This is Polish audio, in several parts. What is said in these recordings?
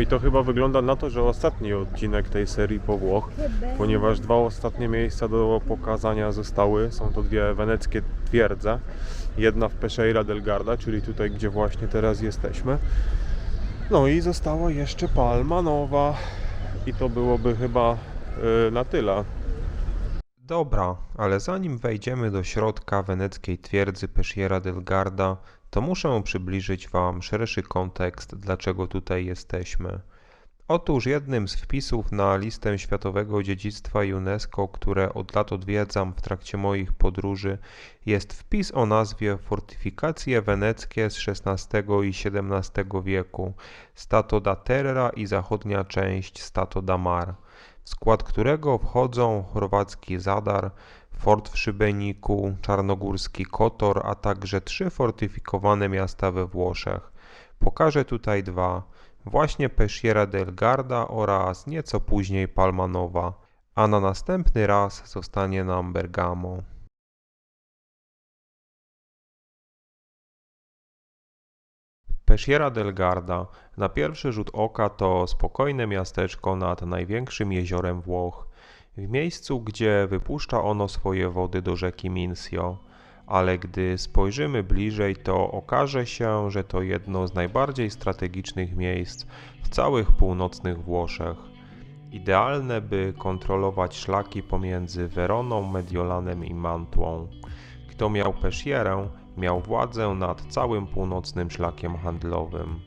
I to chyba wygląda na to, że ostatni odcinek tej serii po Włoch, ponieważ dwa ostatnie miejsca do pokazania zostały. Są to dwie weneckie twierdze. Jedna w Pesceira del Garda, czyli tutaj, gdzie właśnie teraz jesteśmy. No i została jeszcze Palma Nowa. I to byłoby chyba y, na tyle. Dobra, ale zanim wejdziemy do środka weneckiej twierdzy Peschiera del Garda, to muszę przybliżyć Wam szerszy kontekst, dlaczego tutaj jesteśmy. Otóż jednym z wpisów na listę Światowego Dziedzictwa UNESCO, które od lat odwiedzam w trakcie moich podróży, jest wpis o nazwie Fortyfikacje weneckie z XVI i XVII wieku, Stato da Terra i zachodnia część Stato da Mar w skład którego wchodzą chorwacki Zadar, fort w Szybeniku, czarnogórski Kotor, a także trzy fortyfikowane miasta we Włoszech. Pokażę tutaj dwa, właśnie Peschiera del Garda oraz nieco później Palmanowa, a na następny raz zostanie nam Bergamo. Peschiera del Garda na pierwszy rzut oka to spokojne miasteczko nad największym jeziorem Włoch, w miejscu, gdzie wypuszcza ono swoje wody do rzeki Mincio, ale gdy spojrzymy bliżej, to okaże się, że to jedno z najbardziej strategicznych miejsc w całych północnych Włoszech. Idealne, by kontrolować szlaki pomiędzy Weroną, Mediolanem i Mantuą. Kto miał Pescherę, miał władzę nad całym północnym szlakiem handlowym.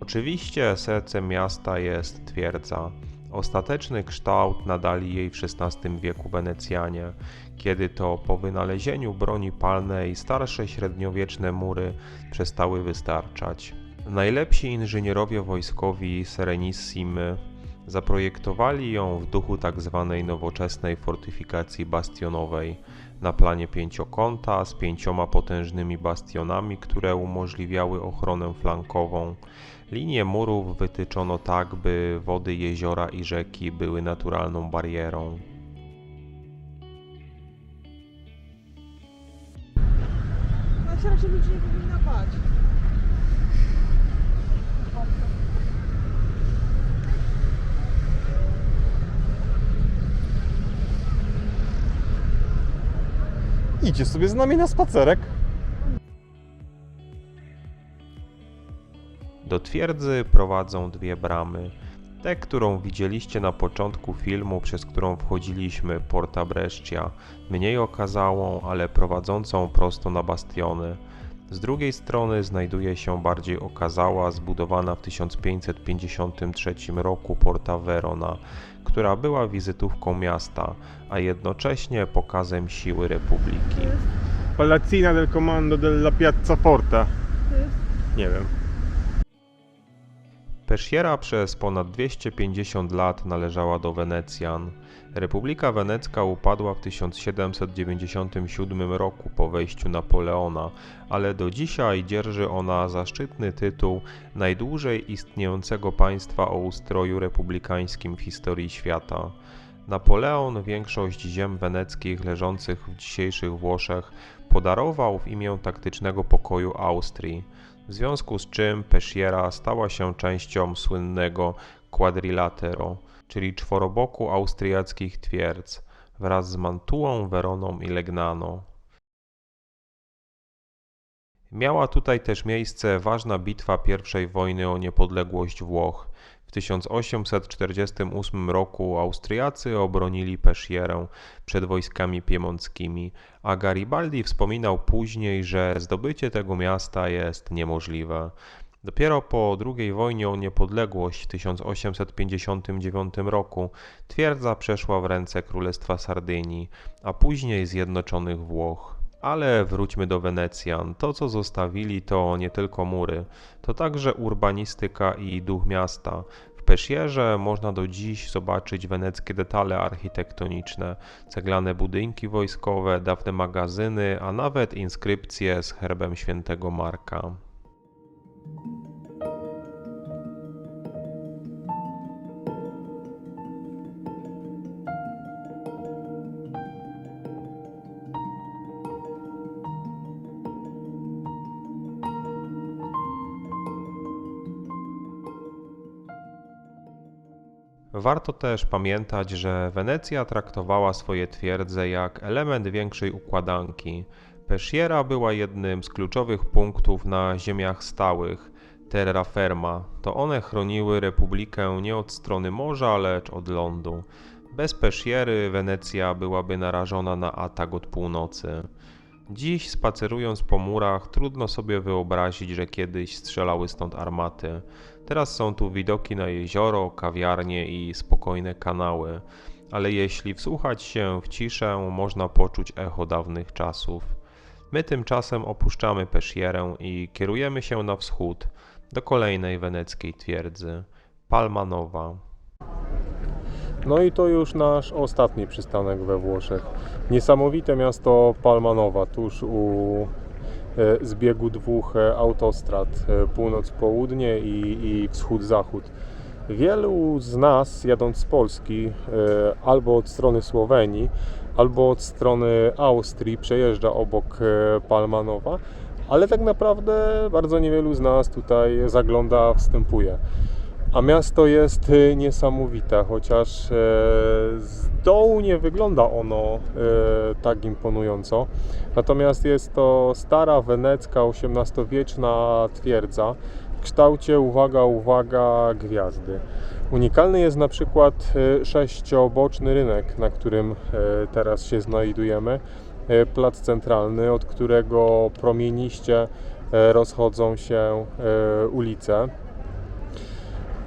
Oczywiście sercem miasta jest twierdza. Ostateczny kształt nadali jej w XVI wieku Wenecjanie, kiedy to po wynalezieniu broni palnej starsze średniowieczne mury przestały wystarczać. Najlepsi inżynierowie wojskowi Serenissimy zaprojektowali ją w duchu tzw. nowoczesnej fortyfikacji bastionowej na planie pięciokąta z pięcioma potężnymi bastionami, które umożliwiały ochronę flankową. Linie murów wytyczono tak, by wody jeziora i rzeki były naturalną barierą. No się raczej ludzi nie powinna bać. Idzie sobie z nami na spacerek. Do twierdzy prowadzą dwie bramy. Tę, którą widzieliście na początku filmu, przez którą wchodziliśmy, Porta Brescia, mniej okazałą, ale prowadzącą prosto na bastiony. Z drugiej strony znajduje się bardziej okazała, zbudowana w 1553 roku Porta Verona, która była wizytówką miasta, a jednocześnie pokazem siły Republiki. Palazzina del Comando della Piazzaforte. To jest Nie wiem. Peschiera przez ponad 250 lat należała do Wenecjan. Republika Wenecka upadła w 1797 roku po wejściu Napoleona, ale do dzisiaj dzierży ona zaszczytny tytuł najdłużej istniejącego państwa o ustroju republikańskim w historii świata. Napoleon większość ziem weneckich leżących w dzisiejszych Włoszech podarował w imię taktycznego pokoju Austrii w związku z czym Peschiera stała się częścią słynnego quadrilatero, czyli czworoboku austriackich twierdz, wraz z Mantuą, Weroną i Legnano. Miała tutaj też miejsce ważna bitwa I wojny o niepodległość Włoch. W 1848 roku Austriacy obronili Peschierę przed wojskami piemonckimi, a Garibaldi wspominał później, że zdobycie tego miasta jest niemożliwe. Dopiero po II wojnie o niepodległość w 1859 roku twierdza przeszła w ręce Królestwa Sardynii, a później Zjednoczonych Włoch. Ale wróćmy do Wenecjan. To, co zostawili, to nie tylko mury, to także urbanistyka i duch miasta. W Peszierze można do dziś zobaczyć weneckie detale architektoniczne, ceglane budynki wojskowe, dawne magazyny, a nawet inskrypcje z herbem świętego Marka. Warto też pamiętać, że Wenecja traktowała swoje twierdze jak element większej układanki. Peschiera była jednym z kluczowych punktów na ziemiach stałych, terraferma. To one chroniły republikę nie od strony morza, lecz od lądu. Bez Peschiery Wenecja byłaby narażona na atak od północy. Dziś, spacerując po murach, trudno sobie wyobrazić, że kiedyś strzelały stąd armaty. Teraz są tu widoki na jezioro, kawiarnie i spokojne kanały, ale jeśli wsłuchać się w ciszę, można poczuć echo dawnych czasów. My tymczasem opuszczamy Peschierę i kierujemy się na wschód, do kolejnej weneckiej twierdzy Palma Nowa. No i to już nasz ostatni przystanek we Włoszech. Niesamowite miasto Palmanowa, tuż u e, zbiegu dwóch e, autostrad, e, północ-południe i, i wschód-zachód. Wielu z nas, jadąc z Polski, albo od strony Słowenii, albo od strony Austrii, przejeżdża obok Palmanowa, ale tak naprawdę bardzo niewielu z nas tutaj zagląda, wstępuje. A miasto jest y, niesamowite, chociaż e, z dołu nie wygląda ono e, tak imponująco. Natomiast jest to stara wenecka XVIII-wieczna twierdza w kształcie, uwaga, uwaga, gwiazdy. Unikalny jest na przykład e, sześcioboczny rynek, na którym teraz się znajdujemy. Plac centralny, od którego promieniście rozchodzą się ulice.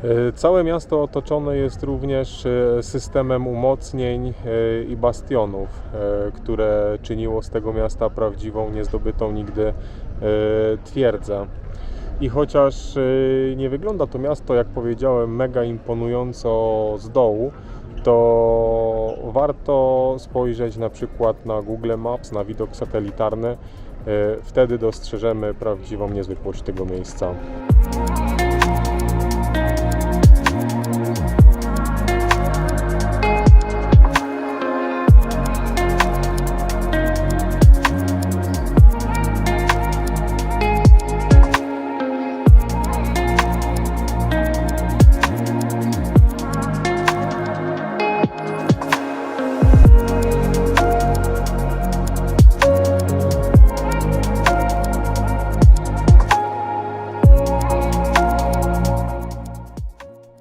E, Całe miasto otoczone jest również e, systemem umocnień e, i bastionów, które czyniło z tego miasta prawdziwą, niezdobytą nigdy twierdzę. I chociaż nie wygląda to miasto, jak powiedziałem, mega imponująco z dołu, to warto spojrzeć na przykład na Google Maps, na widok satelitarny. Wtedy dostrzeżemy prawdziwą niezwykłość tego miejsca.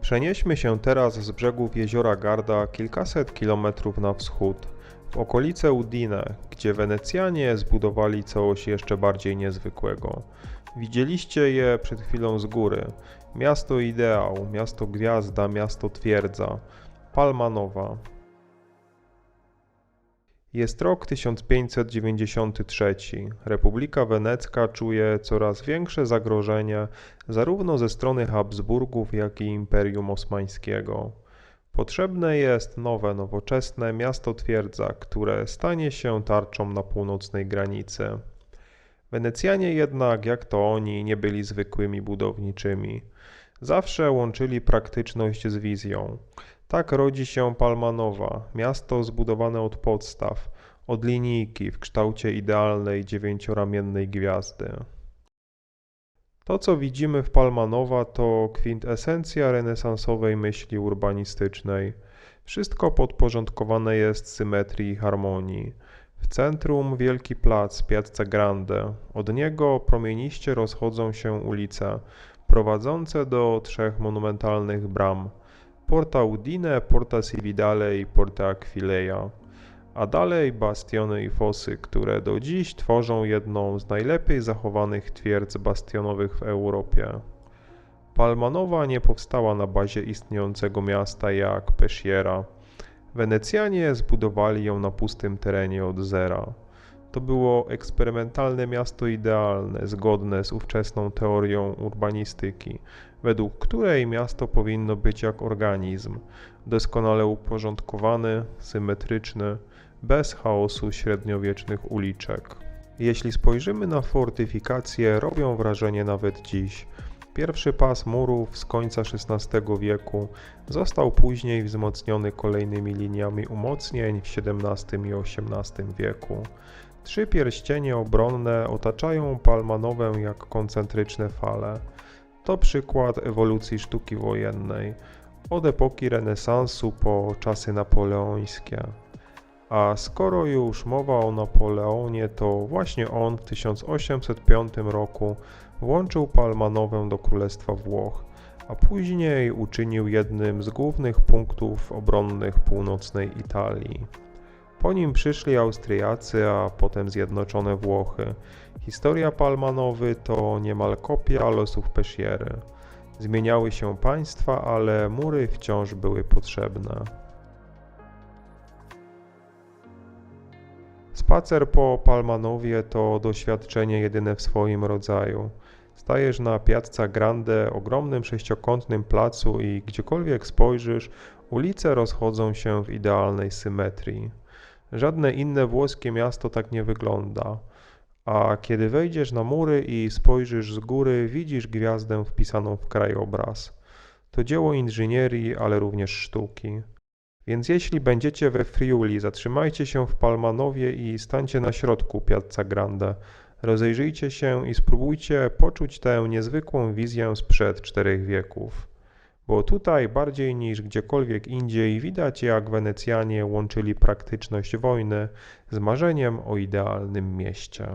Przenieśmy się teraz z brzegów jeziora Garda kilkaset kilometrów na wschód, w okolice Udine, gdzie Wenecjanie zbudowali coś jeszcze bardziej niezwykłego. Widzieliście je przed chwilą z góry. Miasto ideał, miasto gwiazda, miasto twierdza. Palma Nowa. Jest rok 1593. Republika Wenecka czuje coraz większe zagrożenie zarówno ze strony Habsburgów, jak i Imperium Osmańskiego. Potrzebne jest nowe, nowoczesne miasto-twierdza, które stanie się tarczą na północnej granicy. Wenecjanie jednak, jak to oni, nie byli zwykłymi budowniczymi. Zawsze łączyli praktyczność z wizją. Tak rodzi się Palmanowa, miasto zbudowane od podstaw, od linijki w kształcie idealnej dziewięcioramiennej gwiazdy. To, co widzimy w Palmanowa, to kwintesencja renesansowej myśli urbanistycznej. Wszystko podporządkowane jest symetrii i harmonii. W centrum wielki plac Piazza Grande. Od niego promieniście rozchodzą się ulice, prowadzące do trzech monumentalnych bram. Porta Udine, Porta Cividale i Porta Aquileia. A dalej bastiony i fosy, które do dziś tworzą jedną z najlepiej zachowanych twierdz bastionowych w Europie. Palmanowa nie powstała na bazie istniejącego miasta jak Peschiera. Wenecjanie zbudowali ją na pustym terenie od zera. To było eksperymentalne miasto idealne, zgodne z ówczesną teorią urbanistyki, według której miasto powinno być jak organizm, doskonale uporządkowany, symetryczny, bez chaosu średniowiecznych uliczek. Jeśli spojrzymy na fortyfikacje, robią wrażenie nawet dziś. Pierwszy pas murów z końca XVI wieku został później wzmocniony kolejnymi liniami umocnień w XVII i XVIII wieku. Trzy pierścienie obronne otaczają Palmanowę jak koncentryczne fale. To przykład ewolucji sztuki wojennej. od epoki renesansu po czasy napoleońskie. A skoro już mowa o Napoleonie, to właśnie on w 1805 roku włączył Palmanowę do Królestwa Włoch, a później uczynił jednym z głównych punktów obronnych północnej Italii. Po nim przyszli Austriacy, a potem Zjednoczone Włochy. Historia Palmanowy to niemal kopia losów Pesiery. Zmieniały się państwa, ale mury wciąż były potrzebne. Spacer po Palmanowie to doświadczenie jedyne w swoim rodzaju. Stajesz na Piazza Grande, ogromnym sześciokątnym placu i gdziekolwiek spojrzysz, ulice rozchodzą się w idealnej symetrii. Żadne inne włoskie miasto tak nie wygląda. A kiedy wejdziesz na mury i spojrzysz z góry, widzisz gwiazdę wpisaną w krajobraz. To dzieło inżynierii, ale również sztuki. Więc jeśli będziecie we Friuli, zatrzymajcie się w Palmanowie i stańcie na środku Piazza Grande. Rozejrzyjcie się i spróbujcie poczuć tę niezwykłą wizję sprzed czterech wieków. Bo tutaj bardziej niż gdziekolwiek indziej widać jak Wenecjanie łączyli praktyczność wojny z marzeniem o idealnym mieście.